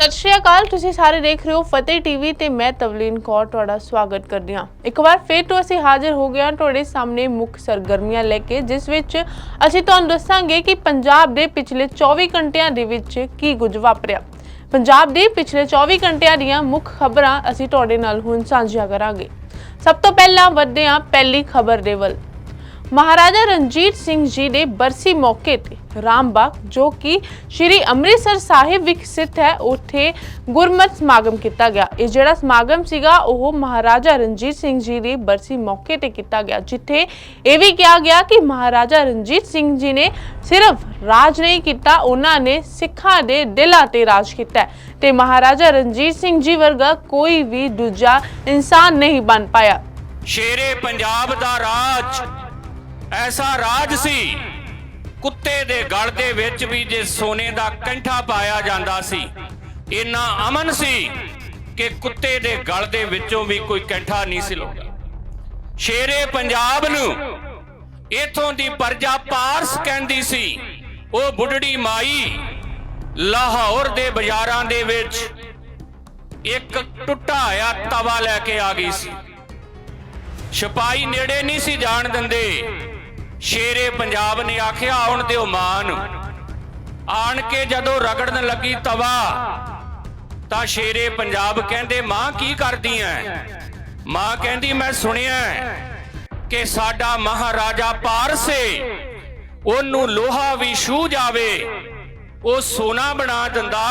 ਸਤਿ ਸ਼੍ਰੀ ਅਕਾਲ, ਤੁਸੀਂ ਸਾਰੇ ਦੇਖ ਰਹੇ ਹੋ ਫਤਿਹ ਟੀਵੀ ਤੇ ਮੈਂ ਤਵਲੀਨ ਕੌਰ ਤੁਹਾਡਾ ਸਵਾਗਤ ਕਰਦੀ ਹਾਂ। ਇੱਕ ਵਾਰ ਫੇਰ ਤੋਂ ਅਸੀਂ ਹਾਜ਼ਰ ਹੋ ਗਏ ਹਾਂ ਤੁਹਾਡੇ ਸਾਹਮਣੇ ਮੁੱਖ ਸਰਗਰਮੀਆਂ ਲੈ ਕੇ, ਜਿਸ ਵਿੱਚ ਅਸੀਂ ਤੁਹਾਨੂੰ ਦੱਸਾਂਗੇ ਕਿ ਪੰਜਾਬ ਦੇ ਪਿਛਲੇ 24 ਘੰਟਿਆਂ ਦੇ ਵਿੱਚ ਕੀ ਕੁਝ ਵਾਪਰਿਆ। ਪੰਜਾਬ ਦੇ ਪਿਛਲੇ 24 ਘੰਟਿਆਂ ਦੀਆਂ ਮੁੱਖ ਖਬਰਾਂ ਅਸੀਂ ਤੁਹਾਡੇ ਨਾਲ ਹੁਣ ਸਾਂਝੀਆਂ ਕਰਾਂਗੇ। ਸਭ ਤੋਂ ਪਹਿਲਾਂ ਵਧਦੇ ਹਾਂ ਪਹਿਲੀ ਖਬਰ ਦੇ ਵੱਲ। ਮਹਾਰਾਜਾ ਰਣਜੀਤ ਸਿੰਘ ਜੀ ਦੇ ਬਰਸੀ ਮੌਕੇ ਤੇ ਰਾਮਬਾਗ, ਜੋ ਕਿ ਸ਼੍ਰੀ ਅੰਮ੍ਰਿਤਸਰ ਸਾਹਿਬ ਵਿਖ ਸਥਿਤ ਹੈ, ਉੱਥੇ ਗੁਰਮਤਿ ਸਮਾਗਮ ਕੀਤਾ ਗਿਆ। ਇਹ ਜਿਹੜਾ ਸਮਾਗਮ ਸੀਗਾ, ਉਹ ਮਹਾਰਾਜਾ ਰਣਜੀਤ ਸਿੰਘ ਜੀ ਦੀ ਬਰਸੀ ਮੌਕੇ ਤੇ ਕੀਤਾ ਗਿਆ, ਜਿੱਥੇ ਇਹ ਵੀ ਕਿਹਾ ਗਿਆ ਕਿ ਮਹਾਰਾਜਾ ਰਣਜੀਤ ਸਿੰਘ ਜੀ ਨੇ ਸਿਰਫ ਰਾਜ ਨਹੀਂ ਕੀਤਾ, ਉਹਨਾਂ ਨੇ ਸਿੱਖਾਂ ਦੇ ਦਿਲਾਂ ਤੇ ਰਾਜ ਕੀਤਾ। ਤੇ ਮਹਾਰਾਜਾ ਰਣਜੀਤ ਸਿੰਘ ਜੀ ਵਰਗਾ ਕੋਈ ਵੀ ਦੂਜਾ ਇਨਸਾਨ ਨਹੀਂ ਬਣ ਪਾਇਆ। ਸ਼ੇਰੇ ਪੰਜਾਬ ਦਾ ਰਾਜ, ਐਸਾ ਰਾਜ ਸੀ ਕੁੱਤੇ ਦੇ ਗਲ ਦੇ ਵਿੱਚ ਵੀ ਜੇ ਸੋਨੇ ਦਾ ਕੰਠਾ ਪਾਇਆ ਜਾਂਦਾ ਸੀ, ਇੰਨਾ ਅਮਨ ਸੀ ਕਿ ਕੁੱਤੇ ਦੇ ਗਲ ਦੇ ਵਿੱਚੋਂ ਵੀ ਕੋਈ ਕੰਠਾ ਨਹੀਂ ਸੀ ਲਾਉਂਦਾ। ਸ਼ੇਰੇ ਪੰਜਾਬ ਨੂੰ ਇਥੋਂ ਦੀ ਪਰਜਾ ਪਾਰਸ ਕਹਿੰਦੀ ਸੀ, ਉਹ ਬੁੱਢੜੀ ਮਾਈ ਲਾਹੌਰ ਦੇ ਬਾਜ਼ਾਰਾਂ ਦੇ ਵਿੱਚ ਇੱਕ ਟੁੱਟਾ ਹੋਇਆ ਤਵਾ ਲੈ ਕੇ ਆ ਗਈ ਸੀ। ਸਿਪਾਹੀ ਨੇੜੇ ਨਹੀਂ ਸੀ ਜਾਣ ਦਿੰਦੇ। ਸ਼ੇਰੇ ਪੰਜਾਬ ਨੇ ਆਖਿਆ, ਆਉਣ ਦਿਓ ਮਾਂ ਨੂੰ। ਆਣ ਕੇ ਜਦੋਂ ਰਗੜਨ ਲੱਗੀ ਤਵਾ, ਤਾਂ ਸ਼ੇਰੇ ਪੰਜਾਬ ਕਹਿੰਦੇ, ਮਾਂ, ਕੀ ਕਰਦੀ ਐ? ਮਾਂ ਕਹਿੰਦੀ, ਮੈਂ ਸੁਣਿਆ ਕਿ ਸਾਡਾ ਮਹਾਰਾਜਾ ਪਾਰਸੇ, ਉਹਨੂੰ ਲੋਹਾ ਵੀ ਛੂ ਜਾਵੇ, ਉਹ ਸੋਨਾ ਬਣਾ ਦਿੰਦਾ,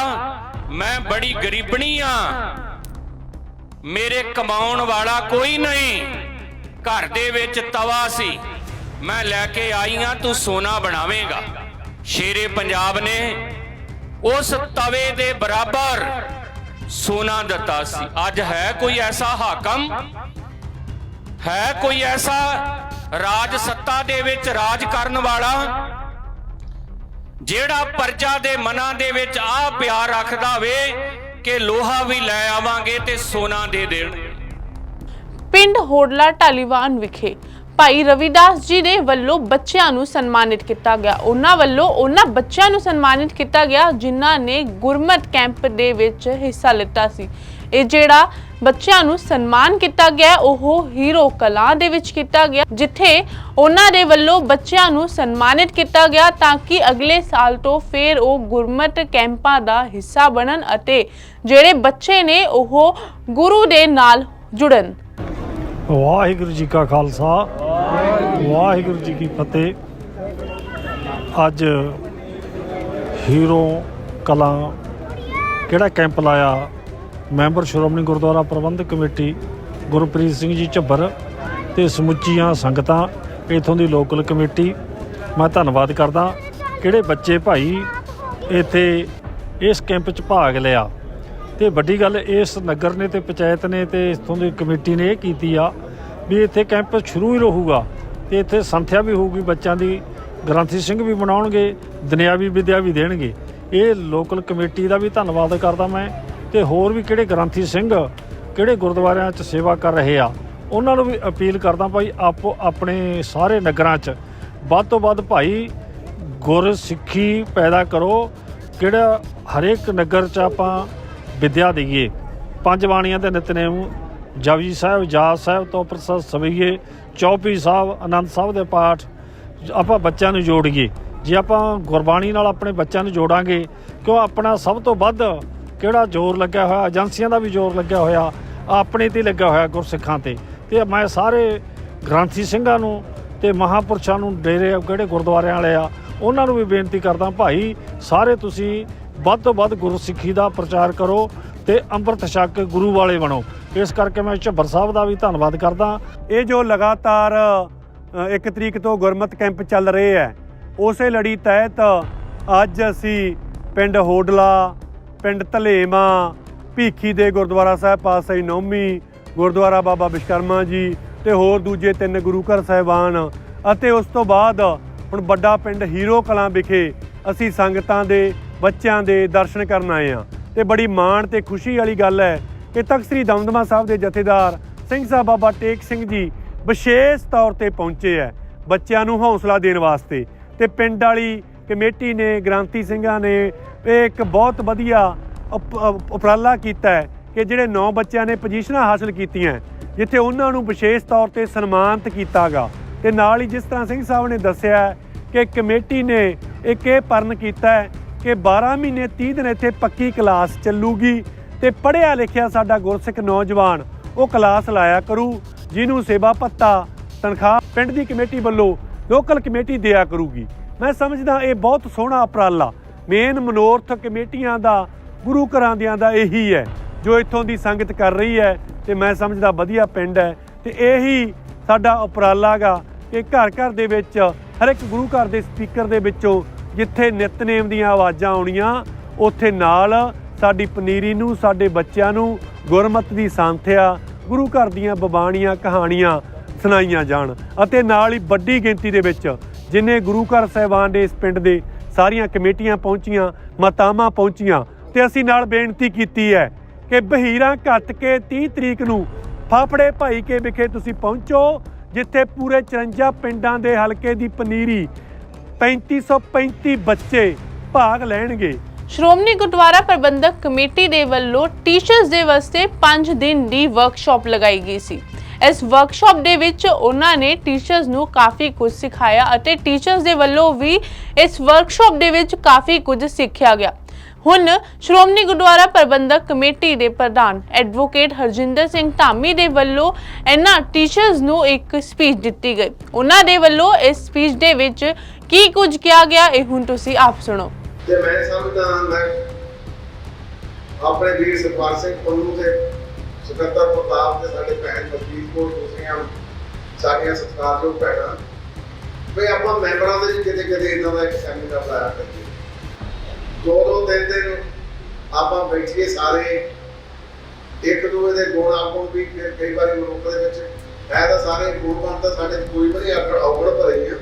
ਮੈਂ ਬੜੀ ਗਰੀਬਣੀ ਆ। ਮੇਰੇ ਕਮਾਉਣ ਵਾਲਾ ਕੋਈ ਨਹੀਂ। ਘਰ ਦੇ ਵਿੱਚ ਤਵਾ ਸੀ। ਮੈਂ ਲੈ ਕੇ ਆਈ ਆ ਤੂੰ ਸੋਨਾ ਬਣਾਵੇਂਗਾ। ਸ਼ੇਰੇ ਪੰਜਾਬ ਨੇ ਉਸ ਤਵੇ ਦੇ ਬਰਾਬਰ ਸੋਨਾ ਦਿੱਤਾ ਸੀ। ਅੱਜ ਹੈ ਕੋਈ ਐਸਾ ਹਾਕਮ? ਹੈ ਕੋਈ ਐਸਾ ਰਾਜ ਸੱਤਾ ਦੇ ਵਿੱਚ ਰਾਜ ਕਰਨ ਵਾਲਾ, ਜਿਹੜਾ ਪਰਜਾ ਦੇ ਮਨਾਂ ਦੇ ਵਿੱਚ ਆ ਪਿਆਰ ਰੱਖਦਾ ਵੇ ਕਿ ਲੋਹਾ ਵੀ ਲੈ ਆਵਾਂਗੇ ਤੇ ਸੋਨਾ ਦੇ ਦੇਣ। ਪਿੰਡ ਹੋਡਲਾ ਢਾਲੀਵਾਨ ਵਿਖੇ ਭਾਈ ਰਵਿਦਾਸ ਜੀ ਦੇ ਵੱਲੋਂ ਬੱਚਿਆਂ ਨੂੰ ਸਨਮਾਨਿਤ ਕੀਤਾ ਗਿਆ। ਉਹਨਾਂ ਵੱਲੋਂ ਉਹਨਾਂ ਬੱਚਿਆਂ ਨੂੰ ਸਨਮਾਨਿਤ ਕੀਤਾ ਗਿਆ, ਜਿਨ੍ਹਾਂ ਨੇ ਗੁਰਮਤ ਕੈਂਪ ਦੇ ਵਿੱਚ ਹਿੱਸਾ ਲਿੱਤਾ ਸੀ। ਇਹ ਜਿਹੜਾ ਬੱਚਿਆਂ ਨੂੰ ਸਨਮਾਨ ਕੀਤਾ ਗਿਆ, ਉਹ ਹੀਰੋ ਕਲਾਂ ਦੇ ਵਿੱਚ ਕੀਤਾ ਗਿਆ, ਜਿੱਥੇ ਉਹਨਾਂ ਦੇ ਵੱਲੋਂ ਬੱਚਿਆਂ ਨੂੰ ਸਨਮਾਨਿਤ ਕੀਤਾ ਗਿਆ ਤਾਂ ਕਿ ਅਗਲੇ ਸਾਲ ਤੋਂ ਫੇਰ ਉਹ ਗੁਰਮਤ ਕੈਂਪਾਂ ਦਾ ਹਿੱਸਾ ਬਣਨ ਅਤੇ ਜਿਹੜੇ ਬੱਚੇ ਨੇ, ਉਹ ਗੁਰੂ ਦੇ ਨਾਲ ਜੁੜਨ। ਵਾਹਿਗੁਰੂ ਜੀ ਕਾ ਖਾਲਸਾ। ਵਾਹਿਗੁਰੂ ਜੀ ਕੀ ਫਤਿਹ। ਅੱਜ ਹੀਰੋ ਕਲਾਂ ਕਿਹੜਾ ਕੈਂਪ ਲਾਇਆ? ਮੈਂਬਰ ਸ਼੍ਰੋਮਣੀ ਗੁਰਦੁਆਰਾ ਪ੍ਰਬੰਧਕ ਕਮੇਟੀ ਗੁਰਪ੍ਰੀਤ ਸਿੰਘ ਜੀ ਝੱਬਰ ਤੇ ਸਮੁੱਚੀਆਂ ਸੰਗਤਾਂ ਇਥੋਂ ਦੀ ਲੋਕਲ ਕਮੇਟੀ। ਮੈਂ ਧੰਨਵਾਦ ਕਰਦਾ ਕਿਹੜੇ ਬੱਚੇ ਭਾਈ ਇੱਥੇ ਇਸ ਕੈਂਪ 'ਚ ਭਾਗ ਲਿਆ। ਤੇ ਵੱਡੀ ਗੱਲ ਇਸ ਨਗਰ ਨੇ ਤੇ ਪੰਚਾਇਤ ਨੇ ਤੇ ਇਥੋਂ ਦੀ ਕਮੇਟੀ ਨੇ ਇਹ ਕੀਤੀ ਆ ਵੀ ਇੱਥੇ ਕੈਂਪ ਸ਼ੁਰੂ ਹੀ ਰਹੂਗਾ। ਤੇ ਇੱਥੇ ਸੰਥਿਆ ਵੀ ਹੋਊਗੀ, ਬੱਚਿਆਂ ਦੀ, ਗ੍ਰੰਥੀ ਸਿੰਘ ਵੀ ਬਣਾਉਣਗੇ, ਦੁਨਿਆਵੀ ਵਿਦਿਆ ਵੀ ਦੇਣਗੇ। ਇਹ ਲੋਕਲ ਕਮੇਟੀ ਦਾ ਵੀ ਧੰਨਵਾਦ ਕਰਦਾ ਮੈਂ, ਤੇ ਹੋਰ ਵੀ ਕਿਹੜੇ ਗ੍ਰੰਥੀ ਸਿੰਘ ਕਿਹੜੇ ਗੁਰਦੁਆਰਿਆਂ 'ਚ ਸੇਵਾ ਕਰ ਰਹੇ ਆ, ਉਹਨਾਂ ਨੂੰ ਵੀ ਅਪੀਲ ਕਰਦਾ ਭਾਈ, ਆਪੋ ਆਪਣੇ ਸਾਰੇ ਨਗਰਾਂ 'ਚ ਵੱਧ ਤੋਂ ਵੱਧ ਭਾਈ ਗੁਰ ਸਿੱਖੀ ਪੈਦਾ ਕਰੋ, ਕਿਹੜਾ ਹਰੇਕ ਨਗਰ 'ਚ ਆਪਾਂ ਵਿਦਿਆ ਦਈਏ। ਪੰਜ ਬਾਣੀਆਂ ਦੇ ਨਿਤਨੇਮ ਜਪਜੀ ਸਾਹਿਬ ਜਾਪ ਸਾਹਿਬ ਤੋਂ ਪ੍ਰਸਾਦ ਸਵਈਏ ਚੌਪੀ ਸਾਹਿਬ, ਆਨੰਦ ਸਾਹਿਬ ਦੇ ਪਾਠ ਆਪਾਂ ਬੱਚਿਆਂ ਨੂੰ ਜੋੜੀਏ। ਜੇ ਆਪਾਂ ਗੁਰਬਾਣੀ ਨਾਲ ਆਪਣੇ ਬੱਚਿਆਂ ਨੂੰ ਜੋੜਾਂਗੇ, ਕਿਉਂ ਆਪਣਾ ਸਭ ਤੋਂ ਵੱਧ ਕਿਹੜਾ ਜ਼ੋਰ ਲੱਗਿਆ ਹੋਇਆ? ਏਜੰਸੀਆਂ ਦਾ ਵੀ ਜ਼ੋਰ ਲੱਗਿਆ ਹੋਇਆ, ਆਪਣੇ ਤੇ ਹੀ ਲੱਗਿਆ ਹੋਇਆ ਗੁਰਸਿੱਖਾਂ ਤੇ। ਤੇ ਮੈਂ ਸਾਰੇ ਗ੍ਰੰਥੀ ਸਿੰਘਾਂ ਨੂੰ ਤੇ ਮਹਾਪੁਰਸ਼ਾਂ ਨੂੰ, ਡੇਰੇ ਕਿਹੜੇ ਗੁਰਦੁਆਰਿਆਂ ਵਾਲੇ ਆ, ਉਹਨਾਂ ਨੂੰ ਵੀ ਬੇਨਤੀ ਕਰਦਾ ਭਾਈ, ਸਾਰੇ ਤੁਸੀਂ ਵੱਧ ਤੋਂ ਵੱਧ ਗੁਰਸਿੱਖੀ ਦਾ ਪ੍ਰਚਾਰ ਕਰੋ ਤੇ ਅੰਮ੍ਰਿਤ ਛਕ ਕੇ ਗੁਰੂ ਵਾਲੇ ਬਣੋ। ਇਸ ਕਰਕੇ ਮੈਂ ਝੱਬਰ ਸਾਹਿਬ ਦਾ ਵੀ ਧੰਨਵਾਦ ਕਰਦਾ। ਇਹ ਜੋ ਲਗਾਤਾਰ ਇੱਕ ਤਰੀਕ ਤੋਂ ਗੁਰਮਤ ਕੈਂਪ ਚੱਲ ਰਹੇ ਹੈ, ਉਸੇ ਲੜੀ ਤਹਿਤ ਅੱਜ ਅਸੀਂ ਪਿੰਡ ਹੋਡਲਾ, ਪਿੰਡ ਧਲੇਮਾ, ਭੀਖੀ ਦੇ ਗੁਰਦੁਆਰਾ ਸਾਹਿਬ, ਪਾਤਸ਼ਾਹੀ ਨੌਮੀ, ਗੁਰਦੁਆਰਾ ਬਾਬਾ ਵਿਸ਼ਕਰਮਾ ਜੀ ਤੇ ਹੋਰ ਦੂਜੇ ਤਿੰਨ ਗੁਰੂ ਘਰ ਸਾਹਿਬਾਨ ਅਤੇ ਉਸ ਤੋਂ ਬਾਅਦ ਹੁਣ ਵੱਡਾ ਪਿੰਡ ਹੀਰੋ ਕਲਾਂ ਵਿਖੇ ਅਸੀਂ ਸੰਗਤਾਂ ਦੇ, ਬੱਚਿਆਂ ਦੇ ਦਰਸ਼ਨ ਕਰਨ ਆਏ ਹਾਂ। ਤੇ ਬੜੀ ਮਾਣ ਤੇ ਖੁਸ਼ੀ ਵਾਲੀ ਗੱਲ ਹੈ ਕਿ ਤਖਤ ਸ੍ਰੀ ਦਮਦਮਾ ਸਾਹਿਬ ਦੇ ਜਥੇਦਾਰ ਸਿੰਘ ਸਾਹਿਬ ਬਾਬਾ ਟੇਕ ਸਿੰਘ ਜੀ ਵਿਸ਼ੇਸ਼ ਤੌਰ ਤੇ ਪਹੁੰਚੇ ਹੈ ਬੱਚਿਆਂ ਨੂੰ ਹੌਸਲਾ ਦੇਣ ਵਾਸਤੇ ਤੇ ਪਿੰਡ ਵਾਲੀ ਕਮੇਟੀ ਨੇ, ਗ੍ਰਾਂਤੀ ਸਿੰਘਾਂ ਨੇ ਇਹ ਇੱਕ ਬਹੁਤ ਵਧੀਆ ਉਪ- ਉਪਰਾਲਾ ਕੀਤਾ ਹੈ ਕਿ ਜਿਹੜੇ 9 ਬੱਚਿਆਂ ਨੇ ਪੋਜੀਸ਼ਨਾਂ ਹਾਸਲ ਕੀਤੀਆਂ ਜਿੱਥੇ ਉਹਨਾਂ ਨੂੰ ਵਿਸ਼ੇਸ਼ ਤੌਰ ਤੇ ਸਨਮਾਨਿਤ ਕੀਤਾਗਾ। ਤੇ ਨਾਲ ਹੀ ਜਿਸ ਤਰ੍ਹਾਂ ਸਿੰਘ ਸਾਹਿਬ ਨੇ ਦੱਸਿਆ ਕਿ ਕਮੇਟੀ ਨੇ ਇੱਕ ਇਹ ਪਰਨ ਕੀਤਾ ਹੈ ਕਿ 12 ਮਹੀਨੇ 30 ਦਿਨ ਇੱਥੇ ਪੱਕੀ ਕਲਾਸ ਚੱਲੂਗੀ ਤੇ ਪੜ੍ਹਿਆ ਲਿਖਿਆ ਸਾਡਾ ਗੁਰਸਿੱਖ ਨੌਜਵਾਨ ਉਹ ਕਲਾਸ ਲਾਇਆ ਕਰੂ, ਜਿਹਨੂੰ ਸੇਵਾ ਭੱਤਾ, ਤਨਖਾਹ ਪਿੰਡ ਦੀ ਕਮੇਟੀ ਵੱਲੋਂ ਲੋਕਲ ਕਮੇਟੀ ਦਿਆ ਕਰੂਗੀ। ਮੈਂ ਸਮਝਦਾ ਇਹ ਬਹੁਤ ਸੋਹਣਾ ਉਪਰਾਲਾ। ਮੇਨ ਮਨੋਰਥ ਕਮੇਟੀਆਂ ਦਾ, ਗੁਰੂ ਘਰਾਂ ਦਿਆਂ ਦਾ ਇਹੀ ਹੈ, ਜੋ ਇੱਥੋਂ ਦੀ ਸੰਗਤ ਕਰ ਰਹੀ ਹੈ, ਤੇ ਮੈਂ ਸਮਝਦਾ ਵਧੀਆ ਪਿੰਡ ਹੈ, ਤੇ ਇਹੀ ਸਾਡਾ ਉਪਰਾਲਾ ਗਾ ਕਿ ਘਰ ਘਰ ਦੇ ਵਿੱਚ, ਹਰ ਇੱਕ ਗੁਰੂ ਘਰ ਦੇ ਸਪੀਕਰ ਦੇ ਵਿੱਚੋਂ ਜਿੱਥੇ ਨਿਤਨੇਮ ਦੀਆਂ ਆਵਾਜ਼ਾਂ ਆਉਣੀਆਂ, ਉੱਥੇ ਨਾਲ ਸਾਡੀ ਪਨੀਰੀ ਨੂੰ, ਸਾਡੇ ਬੱਚਿਆਂ ਨੂੰ ਗੁਰਮਤ ਦੀ ਸੰਥਿਆ ਗੁਰੂ ਘਰ ਦੀਆਂ ਬਬਾਣੀਆਂ ਕਹਾਣੀਆਂ ਸੁਣਾਈਆਂ ਜਾਣ ਅਤੇ ਨਾਲ ਹੀ ਵੱਡੀ ਗਿਣਤੀ ਦੇ ਵਿੱਚ ਜਿਨੇ ਗੁਰੂ ਘਰ ਸਾਹਿਬਾਨ ਦੇ ਇਸ ਪਿੰਡ ਦੇ, ਸਾਰੀਆਂ ਕਮੇਟੀਆਂ ਪਹੁੰਚੀਆਂ, ਮਾਤਾਵਾਂ ਪਹੁੰਚੀਆਂ ਤੇ ਅਸੀਂ ਨਾਲ ਬੇਨਤੀ ਕੀਤੀ ਹੈ ਕਿ ਬਹੀਰਾਂ ਘੱਟ ਕੇ 30 ਤਰੀਕ ਨੂੰ ਫਾਫੜੇ ਭਾਈ ਕੇ ਵਿਖੇ ਤੁਸੀਂ ਪਹੁੰਚੋ, ਜਿੱਥੇ ਪੂਰੇ 54 ਪਿੰਡਾਂ ਦੇ ਹਲਕੇ ਦੀ ਪਨੀਰੀ 3535 ਬੱਚੇ ਭਾਗ ਲੈਣਗੇ। ਸ਼੍ਰੋਮਣੀ ਗੁਰਦੁਆਰਾ ਪ੍ਰਬੰਧਕ ਕਮੇਟੀ ਦੇ ਵੱਲੋਂ ਟੀਚਰਸ ਦੇ ਵਾਸਤੇ 5 ਦਿਨ ਦੀ ਵਰਕਸ਼ਾਪ ਲਗਾਈ ਗਈ ਸੀ। ਇਸ ਵਰਕਸ਼ਾਪ ਦੇ ਵਿੱਚ ਉਹਨਾਂ ਨੇ ਟੀਚਰਸ ਨੂੰ ਕਾਫੀ ਕੁਝ ਸਿਖਾਇਆ ਅਤੇ ਟੀਚਰਸ ਦੇ ਵੱਲੋਂ ਵੀ ਇਸ ਵਰਕਸ਼ਾਪ ਦੇ ਵਿੱਚ ਕਾਫੀ ਕੁਝ ਸਿੱਖਿਆ ਗਿਆ। ਹੁਣ ਸ਼੍ਰੋਮਣੀ ਗੁਰਦੁਆਰਾ ਪ੍ਰਬੰਧਕ ਕਮੇਟੀ ਦੇ ਪ੍ਰਧਾਨ ਐਡਵੋਕੇਟ ਹਰਜਿੰਦਰ ਸਿੰਘ ਧਾਮੀ ਦੇ ਵੱਲੋਂ ਇਹਨਾਂ ਟੀਚਰਸ ਨੂੰ ਇੱਕ ਸਪੀਚ ਦਿੱਤੀ ਗਈ। ਉਹਨਾਂ ਦੇ ਵੱਲੋਂ ਇਸ ਸਪੀਚ ਦੇ ਵਿੱਚ ਕੀ ਕੁਝ ਕਿਹਾ ਗਿਆ, ਇਹ ਹੁਣ ਤੁਸੀਂ ਆਪ ਸੁਣੋ। ਤੇ ਮੈਂ ਸਮਝਦਾ ਮੈਂ ਆਪਣੇ ਵੀਰ ਸਰਪਾਲ ਸਿੰਘ ਪੰਨੂ ਤੇ ਸਕੱਤਰ ਪ੍ਰਤਾਪ ਤੇ ਸਾਡੇ ਭੈਣ ਮਜੀਦ ਦੂਸਰੀਆਂ ਸਾਡੀਆਂ ਸਤਿਕਾਰਯੋਗ ਭੈਣਾਂ, ਵੀ ਆਪਾਂ ਮੈਂਬਰਾਂ ਦੇ ਕਿਤੇ ਕਿਤੇ ਇਦਾਂ ਦਾ ਇੱਕ ਸੈਮੀਨਾਰ ਲਾਇਆ ਕਰੀਏ। ਦੋ ਦੋ ਤਿੰਨ ਦਿਨ ਆਪਾਂ ਬੈਠੀਏ ਸਾਰੇ ਇੱਕ ਦੂਜੇ ਦੇ ਗੁਣ ਆਪਾਂ ਵੀ ਕਈ- ਵਾਰੀ ਮਨੁੱਖ ਦੇ ਵਿੱਚ ਹੈ ਤਾਂ ਸਾਰੇ ਗੁਣਵਾਨ ਤਾਂ ਸਾਡੇ ਕੋਈ ਵੀ ਔਗਣ ਭਰੇ ਆ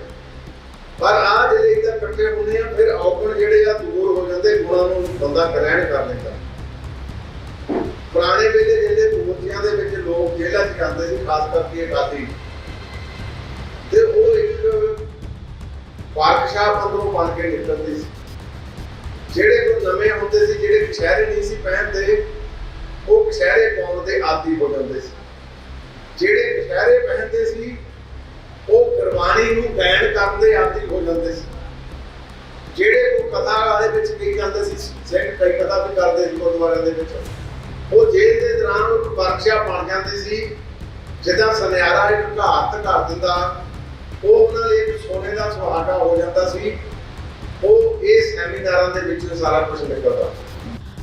ਪਰ ਆ ਜਿਹੜੇ ਇਕੱਠੇ ਹੁੰਦੇ ਆ, ਫਿਰ ਔਗਣ ਜਿਹੜੇ ਆ ਦੂਰ ਹੋ ਜਾਂਦੇ ਗੁਣਾਂ ਨੂੰ ਬੰਦਾ ਗ੍ਰਹਿਣ ਕਰ ਲੈਂਦਾ। ਪੁਰਾਣੇ ਵੇਲੇ ਜਿਹੜੇ ਮੂਰਤੀਆਂ ਦੇ ਵਿੱਚ ਲੋਕ ਜੇਲ੍ਹਾਂ 'ਚ ਜਾਂਦੇ ਸੀ, ਖਾਸ ਕਰਕੇ ਆਜ਼ਾਦੀ ਤੇ ਉਹ ਇੱਕ ਬਾਦਸ਼ਾਹ ਅੰਦਰੋਂ ਬਣ ਕੇ ਨਿਕਲਦੇ ਸੀ। ਜਿਹੜੇ ਕੋਈ ਨਵੇਂ ਹੁੰਦੇ ਸੀ, ਜਿਹੜੇ ਕਛਹਿਰੇ ਨਹੀਂ ਸੀ ਪਹਿਨਦੇ, ਉਹ ਕਛਹਿਰੇ ਪਾਉਣ ਦੇ ਆਦੀ ਹੋ ਜਾਂਦੇ ਸੀ। ਜਿਹੜੇ ਕਛਹਿਰੇ ਪਹਿਨਦੇ ਸੀ, ਉਹ ਗੁਰਬਾਣੀ ਨੂੰ ਬੈਨ ਕਰਨ ਦੇ ਆਦੀ ਹੋ ਜਾਂਦੇ ਸੀ। ਜਿਹੜੇ ਕੋ ਕਥਾ ਵਾਲੇ ਵਿੱਚ ਕੀ ਜਾਂਦੇ ਸੀ ਸਿੰਘ ਕਈ ਕਥਾ ਵੀ ਕਰਦੇ ਸੀ ਗੁਰਦੁਆਰਿਆਂ ਦੇ ਵਿੱਚ। ਉਹ ਜੇਲ੍ਹ ਦੇ ਦੌਰਾਨ ਉਹ ਵਰਕਸ਼ਾਪ ਬਣ ਜਾਂਦੀ ਸੀ, ਜਿੱਦਾਂ ਸੁਨਿਆਰਾ ਇੱਕ ਘਾਤ ਕਰ ਦਿੰਦਾ, ਉਹ ਉਹਨਾਂ ਲਈ ਇੱਕ ਸੋਨੇ ਦਾ ਸੁਹਾਗਾ ਹੋ ਜਾਂਦਾ ਸੀ। ਉਹ ਇਹ ਸੈਮੀਨਾਰਾਂ ਦੇ ਵਿੱਚ ਸਾਰਾ ਕੁਝ ਨਿਕਲਦਾ।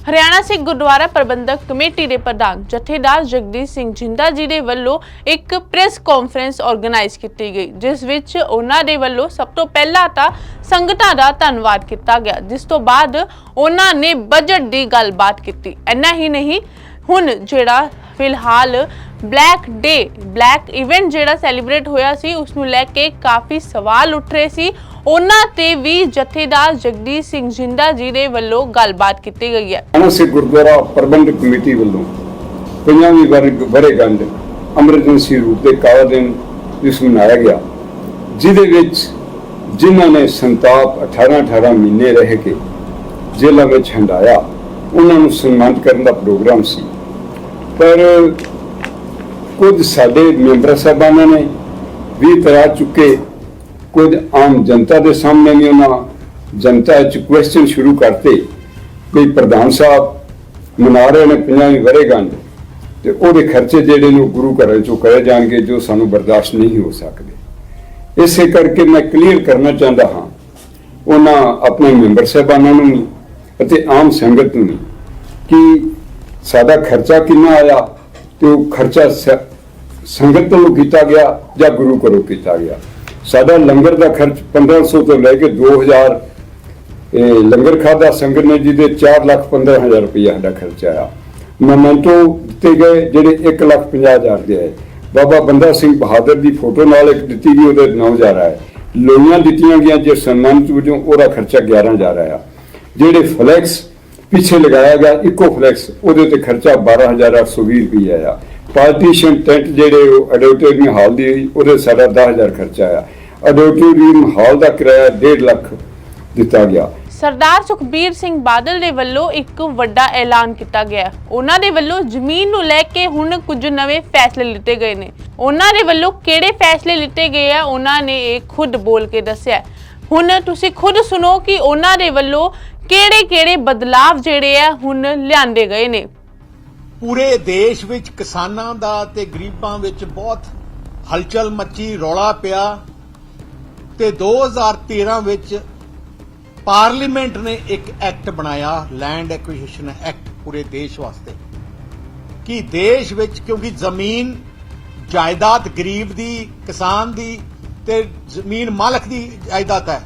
ਹਰਿਆਣਾ ਸਿੱਖ ਗੁਰਦੁਆਰਾ ਪ੍ਰਬੰਧਕ ਕਮੇਟੀ ਦੇ ਪ੍ਰਧਾਨ ਜਥੇਦਾਰ ਜਗਦੀਸ਼ ਸਿੰਘ ਜਿੰਦਾ ਜੀ ਦੇ ਵੱਲੋਂ ਇੱਕ ਪ੍ਰੈਸ ਕਾਨਫਰੰਸ ਆਰਗੇਨਾਈਜ਼ ਕੀਤੀ ਗਈ, ਜਿਸ ਵਿੱਚ ਉਹਨਾਂ ਦੇ ਵੱਲੋਂ ਸਭ ਤੋਂ ਪਹਿਲਾਂ ਤਾਂ ਸੰਗਤਾਂ ਦਾ ਧੰਨਵਾਦ ਕੀਤਾ ਗਿਆ, ਜਿਸ ਤੋਂ ਬਾਅਦ ਉਹਨਾਂ ਨੇ ਬਜਟ ਦੀ ਗੱਲਬਾਤ ਕੀਤੀ। ਇੰਨਾ ਹੀ ਨਹੀਂ, ਹੁਣ ਜਿਹੜਾ ਫਿਲਹਾਲ ਬਲੈਕ ਡੇ ਬਲੈਕ ਇਵੈਂਟ ਜਿਹੜਾ ਸੈਲੀਬ੍ਰੇਟ ਹੋਇਆ ਸੀ ਉਸ ਨੂੰ ਲੈ ਕੇ ਕਾਫੀ ਸਵਾਲ ਉੱਠ ਰਹੇ ਸੀ। ਉਹਨਾਂ ਤੇ ਵੀ ਜਥੇਦਾਰ ਜਗਦੀਸ਼ ਸਿੰਘ ਜਿੰਦਾ ਜੀ ਦੇ ਵੱਲੋਂ ਗੱਲਬਾਤ ਕੀਤੀ ਗਈ ਹੈ। ਹਰਿਆਣਾ ਗੁਰਦੁਆਰਾ ਪ੍ਰਬੰਧਕ ਕਮੇਟੀ ਵੱਲੋਂ ਪੰਜਾਬੀ ਵਰਗ ਵਰੇਗੰਢ ਐਮਰਜੈਂਸੀ ਰੂਪ ਦੇ ਕਾਲਾ ਦਿਨ ਇਸ ਮਨਾਇਆ ਗਿਆ, ਜਿਹਦੇ ਵਿੱਚ ਜਿਨ੍ਹਾਂ ਨੇ ਸੰਤਾਪ 18 18 ਮਹੀਨੇ ਰਹਿ ਕੇ ਜੇਲ੍ਹਾਂ ਵਿੱਚ ਹੰਡਾਇਆ ਉਹਨਾਂ ਨੂੰ ਸਨਮਾਨਿਤ ਕਰਨ ਦਾ ਪ੍ਰੋਗਰਾਮ ਸੀ। ਪਰ ਕੁਝ ਸਾਡੇ ਮੈਂਬਰ ਸਾਹਿਬਾਨਾਂ ਨੇ ਵੀ ਤਰਾ ਚੁੱਕੇ ਕੁਝ ਆਮ ਜਨਤਾ ਦੇ ਸਾਹਮਣੇ ਵੀ ਉਹਨਾਂ ਜਨਤਾ 'ਚ ਕੁਐਸਚਨ ਸ਼ੁਰੂ ਕਰਤੇ। ਕੋਈ ਪ੍ਰਧਾਨ ਸਾਹਿਬ ਮਨਾ ਰਹੇ ਨੇ ਪੰਜਾਬੀ ਵਰੇਗੰਢ ਤੇ ਉਹਦੇ ਖਰਚੇ ਜਿਹੜੇ ਨੇ ਉਹ ਗੁਰੂ ਘਰਾਂ ਚੋਂ ਕਰੇ ਜਾਣਗੇ ਜੋ ਸਾਨੂੰ ਬਰਦਾਸ਼ਤ ਨਹੀਂ ਹੋ ਸਕਦੇ। ਇਸੇ ਕਰਕੇ ਮੈਂ ਕਲੀਅਰ ਕਰਨਾ ਚਾਹੁੰਦਾ ਹਾਂ, ਉਹਨਾਂ ਆਪਣੇ ਮੈਂਬਰ ਸਾਹਿਬਾਨਾਂ ਨੂੰ ਵੀ ਅਤੇ ਆਮ ਸੰਗਤ ਨੂੰ ਵੀ ਕਿ ਸਾਡਾ ਖਰਚਾ ਕਿੰਨਾ ਆਇਆ ਤੇ ਉਹ ਖਰਚਾ ਸ- ਸੰਗਤ ਤੋਂ ਕੀਤਾ ਗਿਆ ਜਾਂ ਗੁਰੂ ਘਰੋਂ ਕੀਤਾ ਗਿਆ। ਸਾਡਾ ਲੰਗਰ ਦਾ ਖਰਚ 1500 ਤੋਂ ਲੈ ਕੇ 2000 ਇਹ ਲੰਗਰ ਖਾਦਾ ਸੰਗਤ ਨੇ, ਜਿਹਦੇ 4 ਲੱਖ 15 ਹਜ਼ਾਰ ਰੁਪਇਆ ਸਾਡਾ ਖਰਚਾ ਆਇਆ। ਮਮੈਂਟੋ ਦਿੱਤੇ ਗਏ, ਜਿਹੜੇ 1 ਲੱਖ 50 ਹਜ਼ਾਰ ਦੇ ਆਏ। ਬਾਬਾ ਬੰਦਾ ਸਿੰਘ ਬਹਾਦਰ ਦੀ ਫੋਟੋ ਨਾਲ ਇੱਕ ਦਿੱਤੀ ਗਈ, ਉਹਦੇ 9000 ਆਏ। ਲੋਈਆਂ ਦਿੱਤੀਆਂ ਗਈਆਂ, ਜੇ ਸਨਮਾਨਿਤ ਵਜੋਂ ਉਹਦਾ ਖਰਚਾ 11000 ਆਇਆ। ਜਿਹੜੇ ਫਲੈਕਸ ਪਿੱਛੇ ਲਗਾਇਆ ਗਿਆ, ਇਕੋ ਫਲੈਕਸ ਉਹਦੇ ਤੇ ਖਰਚਾ 12820 ਰੁਪਏ ਆਇਆ। ਪਾਰਟੀਸ਼ਨ ਟੈਂਟ ਜਿਹੜੇ ਉਹ ਆਡੀਟੋਰੀਅਮ ਹਾਲ ਦੀ ਉਹਦੇ ਸਾਡਾ 10000 ਖਰਚਾ ਆਇਆ। ਆਡੀਟੋਰੀਅਮ ਹਾਲ ਦਾ ਕਿਰਾਇਆ 1.5 ਲੱਖ ਦਿੱਤਾ ਗਿਆ। ਸਰਦਾਰ ਸੁਖਬੀਰ ਸਿੰਘ ਬਾਦਲ ਦੇ ਵੱਲੋਂ ਇੱਕ ਵੱਡਾ ਐਲਾਨ ਕੀਤਾ ਗਿਆ। ਉਹਨਾਂ ਦੇ ਵੱਲੋਂ ਜ਼ਮੀਨ ਨੂੰ ਲੈ ਕੇ ਹੁਣ ਕੁਝ ਨਵੇਂ ਫੈਸਲੇ ਲਿੱਤੇ ਗਏ ਨੇ। ਉਹਨਾਂ ਦੇ ਵੱਲੋਂ ਕਿਹੜੇ ਫੈਸਲੇ ਲਿੱਤੇ ਗਏ ਆ, ਉਹਨਾਂ ਨੇ ਇਹ ਖੁਦ ਬੋਲ ਕੇ ਦੱਸਿਆ। ਹੁਣ ਤੁਸੀਂ ਖੁਦ ਸੁਣੋ ਕਿ ਉਹਨਾਂ ਦੇ ਵੱਲੋਂ ਕਿਹੜੇ-ਕਿਹੜੇ ਬਦਲਾਵ ਜਿਹੜੇ ਆ ਹੁਣ ਲਿਆਂਦੇ ਗਏ ਨੇ। ਪੂਰੇ ਦੇਸ਼ ਵਿੱਚ ਕਿਸਾਨਾਂ ਦਾ ਤੇ ਗਰੀਬਾਂ ਵਿੱਚ ਬਹੁਤ ਹਲਚਲ ਮੱਚੀ, ਰੌਲਾ ਪਿਆ ਤੇ 2013 ਵਿੱਚ ਪਾਰਲੀਮੈਂਟ ਨੇ ਇੱਕ ਐਕਟ ਬਣਾਇਆ ਲੈਂਡ ਐਕੁਜੀਸ਼ਨ ਐਕਟ ਪੂਰੇ ਦੇਸ਼ ਵਾਸਤੇ। ਕਿ ਦੇਸ਼ ਵਿੱਚ, ਕਿਉਂਕਿ ਜ਼ਮੀਨ, ਜਾਇਦਾਦ ਗਰੀਬ ਦੀ, ਕਿਸਾਨ ਦੀ ਤੇ ਜ਼ਮੀਨ ਮਾਲਕ ਦੀ ਜਾਇਦਾਦ ਹੈ।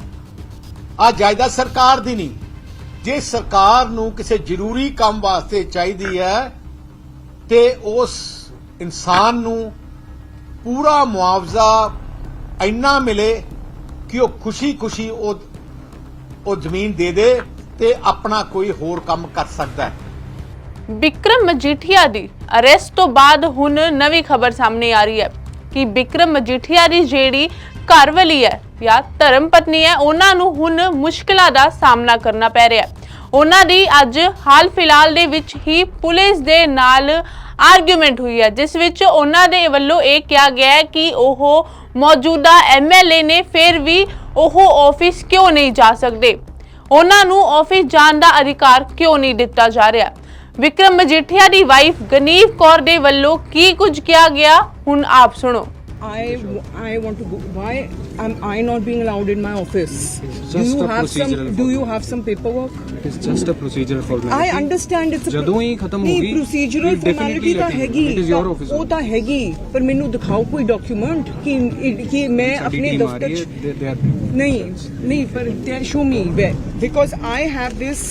ਆ ਜਾਇਦਾਦ ਸਰਕਾਰ ਦੀ ਨਹੀਂ। ਜੇ ਸਰਕਾਰ ਨੂੰ ਕਿਸੇ ਜ਼ਰੂਰੀ ਕੰਮ ਵਾਸਤੇ ਚਾਹੀਦੀ ਹੈ ਤੇ ਉਸ ਇਨਸਾਨ ਨੂੰ ਪੂਰਾ ਮੁਆਵਜ਼ਾ ਇੰਨਾ ਮਿਲੇ ਕਿ ਉਹ ਖੁਸ਼ੀ-ਖੁਸ਼ੀ ਉਹ ਉਹ ਜ਼ਮੀਨ ਦੇ ਦੇ ਤੇ ਆਪਣਾ ਕੋਈ ਹੋਰ ਕੰਮ ਕਰ ਸਕਦਾ ਹੈ। ਵਿਕਰਮ ਮਜੀਠੀਆ ਦੀ ਅਰੈਸਟ ਤੋਂ ਬਾਅਦ ਹੁਣ ਨਵੀਂ ਖਬਰ ਸਾਹਮਣੇ ਆ ਰਹੀ ਹੈ ਕਿ ਵਿਕਰਮ ਮਜੀਠੀਆ ਦੀ ਜਿਹੜੀ ਘਰਵਾਲੀ ਹੈ ਜਾਂ ਧਰਮ ਪਤਨੀ ਹੈ, ਉਹਨਾਂ ਨੂੰ ਹੁਣ ਮੁਸ਼ਕਲਾਂ ਦਾ ਸਾਹਮਣਾ ਕਰਨਾ ਪੈ ਰਿਹਾ ਹੈ। ਉਹਨਾਂ ਦੀ ਅੱਜ ਹਾਲ ਫਿਲਹਾਲ ਦੇ ਵਿੱਚ ਹੀ ਪੁਲਿਸ ਦੇ ਨਾਲ ਆਰਗੂਮੈਂਟ ਹੋਈ ਹੈ ਜਿਸ ਵਿੱਚ ਉਹਨਾਂ ਦੇ ਵੱਲੋਂ ਇਹ ਕਿਹਾ ਗਿਆ ਹੈ ਕਿ ਉਹ ਮੌਜੂਦਾ ਐਮਐਲਏ ਨੇ ਫਿਰ ਵੀ ਉਹ ਆਫਿਸ ਕਿਉਂ ਨਹੀਂ ਜਾ ਸਕਦੇ? ਉਹਨਾਂ ਨੂੰ ਆਫਿਸ ਜਾਣ ਦਾ ਅਧਿਕਾਰ ਕਿਉਂ ਨਹੀਂ ਦਿੱਤਾ ਜਾ ਰਿਹਾ? ਵਿਕਰਮ ਮਜੀਠੀਆ ਦੀ ਵਾਈਫ ਗਨੀਵ ਕੌਰ ਦੇ ਵੱਲੋਂ ਕੀ ਕੁਝ ਕਿਹਾ ਗਿਆ? ਹੁਣ ਆਪ ਸੁਣੋ। I, I want to go. Why am I not being allowed in my office? do just you a have some? procedural Do you have some paperwork? It is just a procedural formality. I understand it's a ਜਦੋਂ ਹੀ ਖਤਮ ਨਹੀਂ, ਹੋਗੀ, procedural we'll definitely formality ਤਾਂ let you know. ਹੈਗੀ It is your office. ਉਹ ਤਾਂ ਹੈਗੀ ਪਰ ਮੈਨੂੰ ਦਿਖਾਓ ਕੋਈ ਡਾਕੂਮੈਂਟ ਕਿ ਕਿ ਮੈਂ ਸਾਡੀ ਆਪਣੇ team ਆ ਦਫ਼ਤਰ ਰਹੀ ਚ ਹੈ, they- they are- ਨਹੀਂ ਨਹੀਂ ਪਰ tell show me where because I have this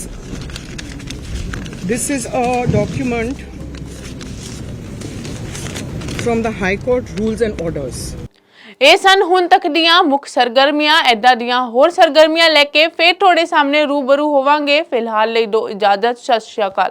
this is a document from the High Court rules and orders ਇਹ ਸਨ ਹੁਣ ਤੱਕ ਦੀਆਂ ਮੁੱਖ ਸਰਗਰਮੀਆਂ ਐਦਾਂ ਦੀਆਂ ਹੋਰ ਸਰਗਰਮੀਆਂ ਲੈ ਕੇ ਫੇਰ ਤੁਹਾਡੇ ਸਾਹਮਣੇ ਰੂਬਰੂ ਹੋਵਾਂਗੇ। ਫਿਲਹਾਲ ਲਈ ਦੋ, ਇਜਾਜ਼ਤ, ਸਤਿ ਸ਼੍ਰੀ ਅਕਾਲ।